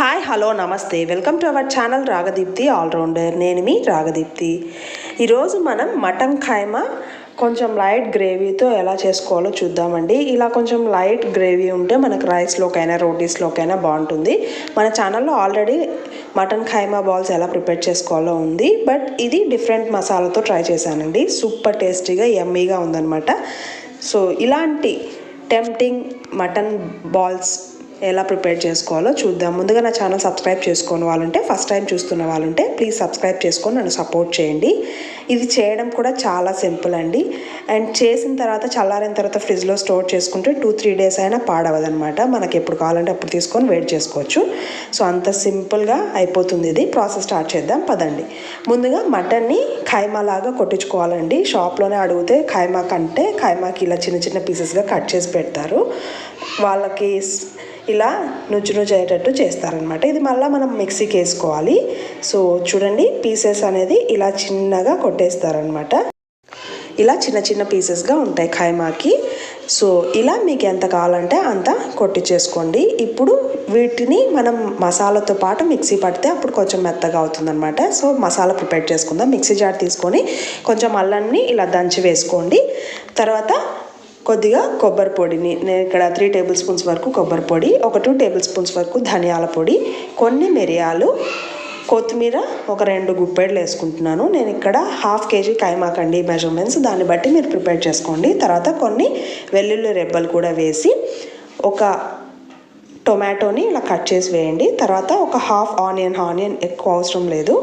Hi hello నమస్తే welcome to our channel Ragadeepthi all rounder నేను మీ రాగదీప్తి ఈరోజు మనం మటన్ ఖైమా కొంచెం లైట్ గ్రేవీతో ఎలా చేసుకోవాలో చూద్దామండి. ఇలా కొంచెం లైట్ గ్రేవీ ఉంటే మనకు రైస్లోకైనా రోటీస్లోకైనా బాగుంటుంది. మన ఛానల్లో ఆల్రెడీ మటన్ ఖైమా బాల్స్ ఎలా ప్రిపేర్ చేసుకోవాలో ఉంది. బట్ ఇది డిఫరెంట్ మసాలాతో ట్రై చేశానండి. సూపర్ టేస్టీగా ఎమ్మీగా ఉందన్నమాట. సో ఇలాంటి టెంప్టింగ్ మటన్ బాల్స్ ఎలా ప్రిపేర్ చేసుకోవాలో చూద్దాం. ముందుగా నా ఛానల్ సబ్స్క్రైబ్ చేసుకుని వాళ్ళుంటే ఫస్ట్ టైం చూస్తున్న వాళ్ళుంటే ప్లీజ్ సబ్స్క్రైబ్ చేసుకొని నన్ను సపోర్ట్ చేయండి. ఇది చేయడం కూడా చాలా సింపుల్ అండి. అండ్ చేసిన తర్వాత చల్లారిన తర్వాత ఫ్రిడ్జ్లో స్టోర్ చేసుకుంటే టూ త్రీ డేస్ అయినా పాడవదనమాట. మనకి ఎప్పుడు కావాలంటే అప్పుడు తీసుకొని వెయిట్ చేసుకోవచ్చు. సో అంత సింపుల్గా అయిపోతుంది ఇది. ప్రాసెస్ స్టార్ట్ చేద్దాం. పదండి. ముందుగా మటన్ని ఖైమా లాగా కొట్టించుకోవాలండి. షాప్లోనే అడిగితే ఖైమా కంటే ఖైమాకి ఇలా చిన్న చిన్న పీసెస్గా కట్ చేసి పెడతారు. వాళ్ళకి ఇలా నుజ్జు నుజ్జు అయ్యేటట్టు చేస్తారనమాట ఇది మళ్ళీ మనం మిక్సీకి వేసుకోవాలి. సో చూడండి పీసెస్ అనేది ఇలా చిన్నగా కొట్టేస్తారనమాట ఇలా చిన్న చిన్న పీసెస్గా ఉంటాయి ఖైమాకి. సో ఇలా మీకు ఎంత కావాలంటే అంత కొట్టించేసుకోండి ఇప్పుడు వీటిని మనం మసాలాతో పాటు మిక్సీ పడితే అప్పుడు కొంచెం మెత్తగా అవుతుందన్నమాట. సో మసాలా ప్రిపేర్ చేసుకుందాం. మిక్సీ జార్ తీసుకొని కొంచెం అల్లాన్ని ఇలా దంచి వేసుకోండి. తర్వాత కొద్దిగా కొబ్బరి పొడిని. నేను ఇక్కడ త్రీ టేబుల్ స్పూన్స్ వరకు కొబ్బరి పొడి ఒక టూ టేబుల్ స్పూన్స్ వరకు ధనియాల పొడి కొన్ని మిరియాలు కొత్తిమీర ఒక రెండు గుప్పెడలు వేసుకుంటున్నాను. నేను ఇక్కడ హాఫ్ కేజీ కైమాకండి మెజర్మెంట్స్ దాన్ని బట్టి మీరు ప్రిపేర్ చేసుకోండి. తర్వాత కొన్ని వెల్లుల్లి రెబ్బలు కూడా వేసి ఒక టొమాటోని ఇలా కట్ చేసి వేయండి. తర్వాత ఒక హాఫ్ ఆనియన్ ఆనియన్ ఎక్కువ అవసరం లేదు.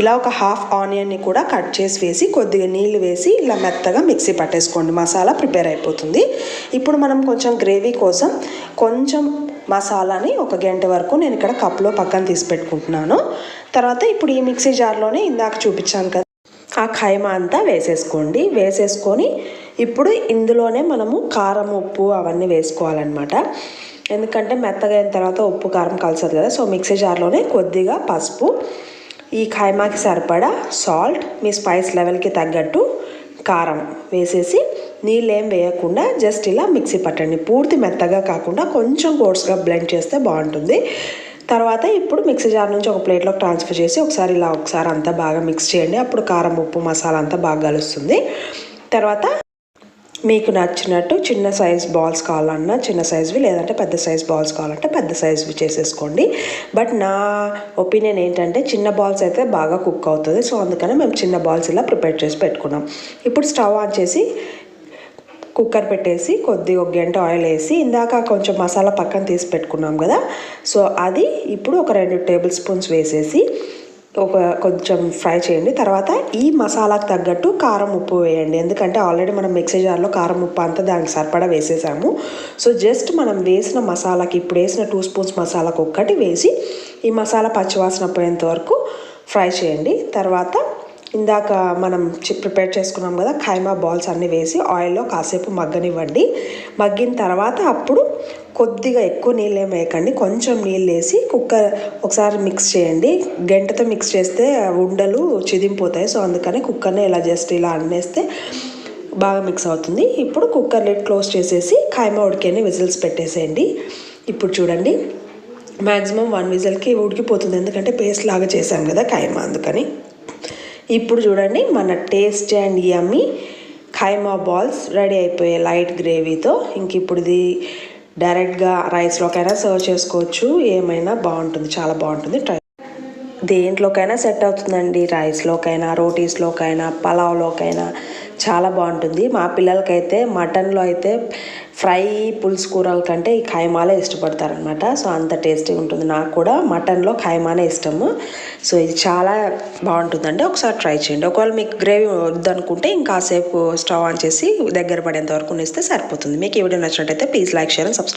ఇలా ఒక హాఫ్ ఆనియన్ని కూడా కట్ చేసి వేసి కొద్దిగా నీళ్ళు వేసి ఇలా మెత్తగా మిక్సీ పట్టేసుకోండి. మసాలా ప్రిపేర్ అయిపోతుంది. ఇప్పుడు మనం కొంచెం గ్రేవీ కోసం కొంచెం మసాలాని ఒక గంట వరకు నేను ఇక్కడ కప్లో పక్కన తీసి పెట్టుకుంటున్నాను. తర్వాత ఇప్పుడు ఈ మిక్సీ జార్లోనే ఇందాక చూపించాను కదా ఆ ఖైమా అంతా వేసేసుకోండి. వేసేసుకొని ఇప్పుడు ఇందులోనే మనము కారం ఉప్పు అవన్నీ వేసుకోవాలన్నమాట. ఎందుకంటే మెత్తగా అయిన తర్వాత ఉప్పు కారం కలుస్తుంది కదా సో మిక్సీ జార్లోనే కొద్దిగా పసుపు ఈ ఖైమాకి సరిపడా సాల్ట్ మీ స్పైస్ లెవెల్కి తగ్గట్టు కారం వేసేసి నీళ్ళు ఏం వేయకుండా జస్ట్ ఇలా మిక్సీ పట్టండి. పూర్తి మెత్తగా కాకుండా కొంచెం కోర్స్గా బ్లెండ్ చేస్తే బాగుంటుంది. తర్వాత ఇప్పుడు మిక్సీ జార్ నుంచి ఒక ప్లేట్లోకి ట్రాన్స్ఫర్ చేసి ఒకసారి ఇలా ఒకసారి అంతా బాగా మిక్స్ చేయండి. అప్పుడు కారం ఉప్పు మసాలా అంతా బాగా కలుస్తుంది. తర్వాత మీకు నచ్చినట్టు చిన్న సైజ్ బాల్స్ కావాలన్నా చిన్న సైజ్వి లేదంటే పెద్ద సైజ్ బాల్స్ కావాలంటే పెద్ద సైజ్వి చేసేసుకోండి. బట్ నా ఒపీనియన్ ఏంటంటే చిన్న బాల్స్ అయితే బాగా కుక్ అవుతుంది. సో అందుకనే మేము చిన్న బాల్స్ ఇలా ప్రిపేర్ చేసి పెట్టుకున్నాం. ఇప్పుడు స్టవ్ ఆన్ చేసి కుక్కర్ పెట్టేసి కొద్దిగా ఒక గంట ఆయిల్ వేసి ఇందాక కొంచెం మసాలా పక్కన తీసి పెట్టుకున్నాం కదా. సో అది ఇప్పుడు ఒక రెండు టేబుల్ స్పూన్స్ వేసేసి ఒక కొంచెం ఫ్రై చేయండి. తర్వాత ఈ మసాలాకు తగ్గట్టు కారం ఉప్పు వేయండి. ఎందుకంటే ఆల్రెడీ మనం మిక్సీ జార్లో కారం ఉప్పు అంతా దానికి సరిపడా వేసేసాము. సో జస్ట్ మనం వేసిన మసాలాకి ఇప్పుడు వేసిన టూ స్పూన్స్ మసాలాకు ఒక్కటి వేసి ఈ మసాలా పచ్చివాసన పోయేంత వరకు ఫ్రై చేయండి. తర్వాత ఇందాక మనం ప్రిపేర్ చేసుకున్నాం కదా ఖైమా బాల్స్ అన్నీ వేసి ఆయిల్లో కాసేపు మగ్గనివ్వండి. మగ్గిన తర్వాత అప్పుడు కొద్దిగా ఎక్కువ నీళ్ళు ఏమి వేయకండి. కొంచెం నీళ్ళు వేసి కుక్కర్ ఒకసారి మిక్స్ చేయండి. గంటతో మిక్స్ చేస్తే ఉండలు చిదింపోతాయి. సో అందుకని కుక్కర్ని ఇలా జస్ట్ ఇలా అన్నేస్తే బాగా మిక్స్ అవుతుంది. ఇప్పుడు కుక్కర్ లిడ్ క్లోజ్ చేసేసి ఖైమా ఉడికేని విజిల్స్ పెట్టేసేయండి. ఇప్పుడు చూడండి. మ్యాక్సిమం వన్ విజిల్కి ఉడికిపోతుంది. ఎందుకంటే పేస్ట్ లాగా చేశాం కదా ఖైమా అందుకని. ఇప్పుడు చూడండి మన taste and yummy keema balls ready అయిపోయాయి లైట్ గ్రేవీతో. ఇంక ఇప్పుడు ఇది డైరెక్ట్గా రైస్లోకైనా సర్వ్ చేసుకోవచ్చు. ఏమైనా బాగుంటుంది చాలా బాగుంటుంది. ట్రై దేంట్లోకైనా సెట్ అవుతుందండి. రైస్లోకైనా రోటీస్లోకైనా పలావ్లోకైనా చాలా బాగుంటుంది. మా పిల్లలకైతే మటన్లో అయితే ఫ్రై పులుసు కూరల కంటే ఈ ఖైమాలే ఇష్టపడతారనమాట. సో అంత టేస్టీగా ఉంటుంది. నాకు కూడా మటన్లో ఖైమానే ఇష్టము. సో ఇది చాలా బాగుంటుందండి. ఒకసారి ట్రై చేయండి. ఒకవేళ మీకు గ్రేవీ వద్దనుకుంటే ఇంకాసేపు స్టవ్ ఆన్ చేసి దగ్గర పడేంత వరకు ఇస్తే సరిపోతుంది. మీకు ఈ వీడియో నచ్చినట్టయితే please like share and subscribe